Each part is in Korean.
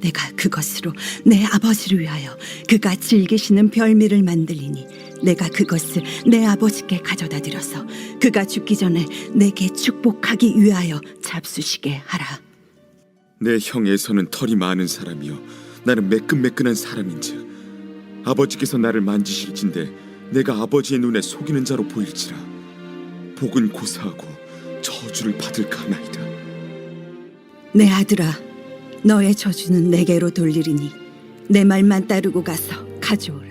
내가 그것으로 내 아버지를 위하여 그가 즐기시는 별미를 만들리니 내가 그것을 내 아버지께 가져다 드려서 그가 죽기 전에 내게 축복하기 위하여 잡수시게 하라. 내 형에서는 털이 많은 사람이요. 나는 매끈매끈한 사람인즉 아버지께서 나를 만지실진데 내가 아버지의 눈에 속이는 자로 보일지라. 복은 고사하고 저주를 받을까 하나이다. 내 아들아, 너의 저주는 내게로 돌리리니 내 말만 따르고 가서 가져오라.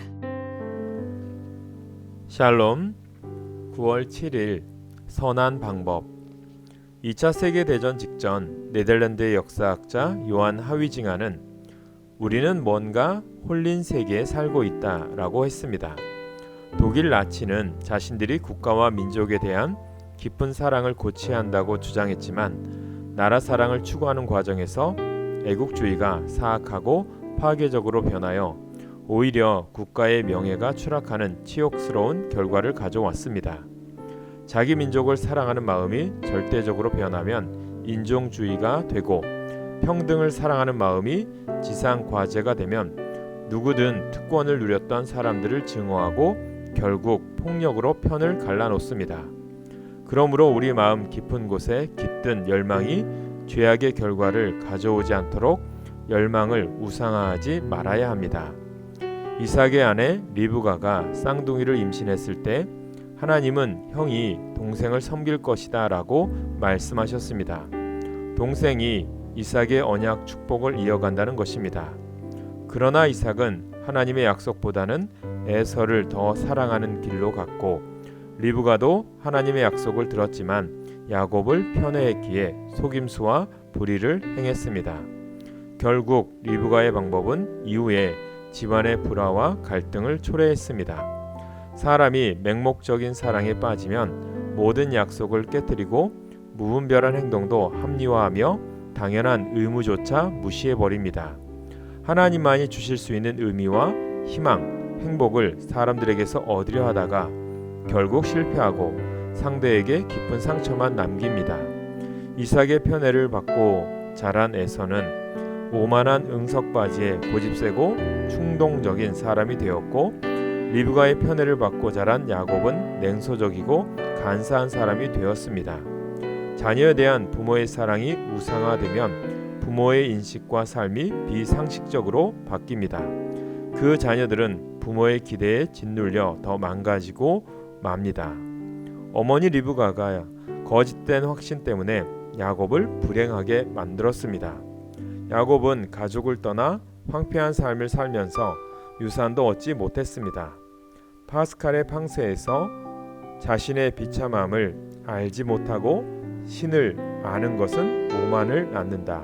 샬롬 9월 7일 선한 방법 2차 세계대전 직전 네덜란드의 역사학자 요한 하위징하는 우리는 뭔가 홀린 세계에 살고 있다 라고 했습니다. 독일 나치는 자신들이 국가와 민족에 대한 깊은 사랑을 고취해야 한다고 주장했지만 나라 사랑을 추구하는 과정에서 애국주의가 사악하고 파괴적으로 변하여 오히려 국가의 명예가 추락하는 치욕스러운 결과를 가져왔습니다. 자기 민족을 사랑하는 마음이 절대적으로 변하면 인종주의가 되고 평등을 사랑하는 마음이 지상 과제가 되면 누구든 특권을 누렸던 사람들을 증오하고 결국 폭력으로 편을 갈라놓습니다. 그러므로 우리 마음 깊은 곳에 깃든 열망이 죄악의 결과를 가져오지 않도록 열망을 우상화하지 말아야 합니다. 이삭의 아내 리브가가 쌍둥이를 임신했을 때 하나님은 형이 동생을 섬길 것이다 라고 말씀하셨습니다. 동생이 이삭의 언약 축복을 이어간다는 것입니다. 그러나 이삭은 하나님의 약속보다는 에서를 더 사랑하는 길로 갔고 리브가도 하나님의 약속을 들었지만 야곱을 편애했기에 속임수와 불의를 행했습니다. 결국 리브가의 방법은 이후에 집안의 불화와 갈등을 초래했습니다. 사람이 맹목적인 사랑에 빠지면 모든 약속을 깨뜨리고 무분별한 행동도 합리화하며 당연한 의무조차 무시해 버립니다. 하나님만이 주실 수 있는 의미와 희망, 행복을 사람들에게서 얻으려 하다가 결국 실패하고 상대에게 깊은 상처만 남깁니다. 이삭의 편애를 받고 자란 에서는 오만한 응석 바지에 고집세고 충동적인 사람이 되었고 리브가의 편애를 받고 자란 야곱은 냉소적이고 간사한 사람이 되었습니다. 자녀에 대한 부모의 사랑이 우상화되면 부모의 인식과 삶이 비상식적으로 바뀝니다. 그 자녀들은 부모의 기대에 짓눌려 더 망가지고 맙니다. 어머니 리브가가 거짓된 확신 때문에 야곱을 불행하게 만들었습니다. 야곱은 가족을 떠나 황폐한 삶을 살면서 유산도 얻지 못했습니다. 파스칼의 팡세에서 자신의 비참함을 알지 못하고 신을 아는 것은 오만을 낳는다.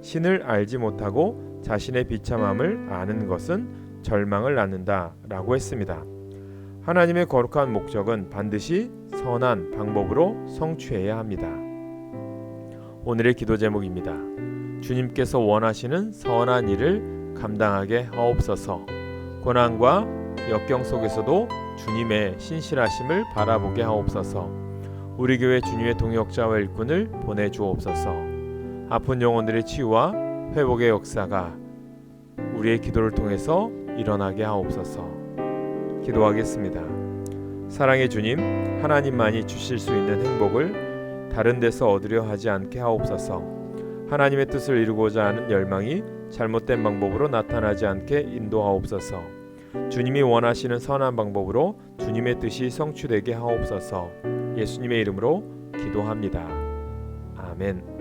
신을 알지 못하고 자신의 비참함을 아는 것은 절망을 낳는다 라고 했습니다. 하나님의 거룩한 목적은 반드시 선한 방법으로 성취해야 합니다. 오늘의 기도 제목입니다. 주님께서 원하시는 선한 일을 감당하게 하옵소서. 고난과 역경 속에서도 주님의 신실하심을 바라보게 하옵소서. 우리 교회 주님의 동역자와 일꾼을 보내 주옵소서. 아픈 영혼들의 치유와 회복의 역사가 우리의 기도를 통해서 일어나게 하옵소서. 기도하겠습니다. 사랑의 주님, 하나님만이 주실 수 있는 행복을 다른 데서 얻으려 하지 않게 하옵소서. 하나님의 뜻을 이루고자 하는 열망이 잘못된 방법으로 나타나지 않게 인도하옵소서. 주님이 원하시는 선한 방법으로 주님의 뜻이 성취되게 하옵소서. 예수님의 이름으로 기도합니다. 아멘.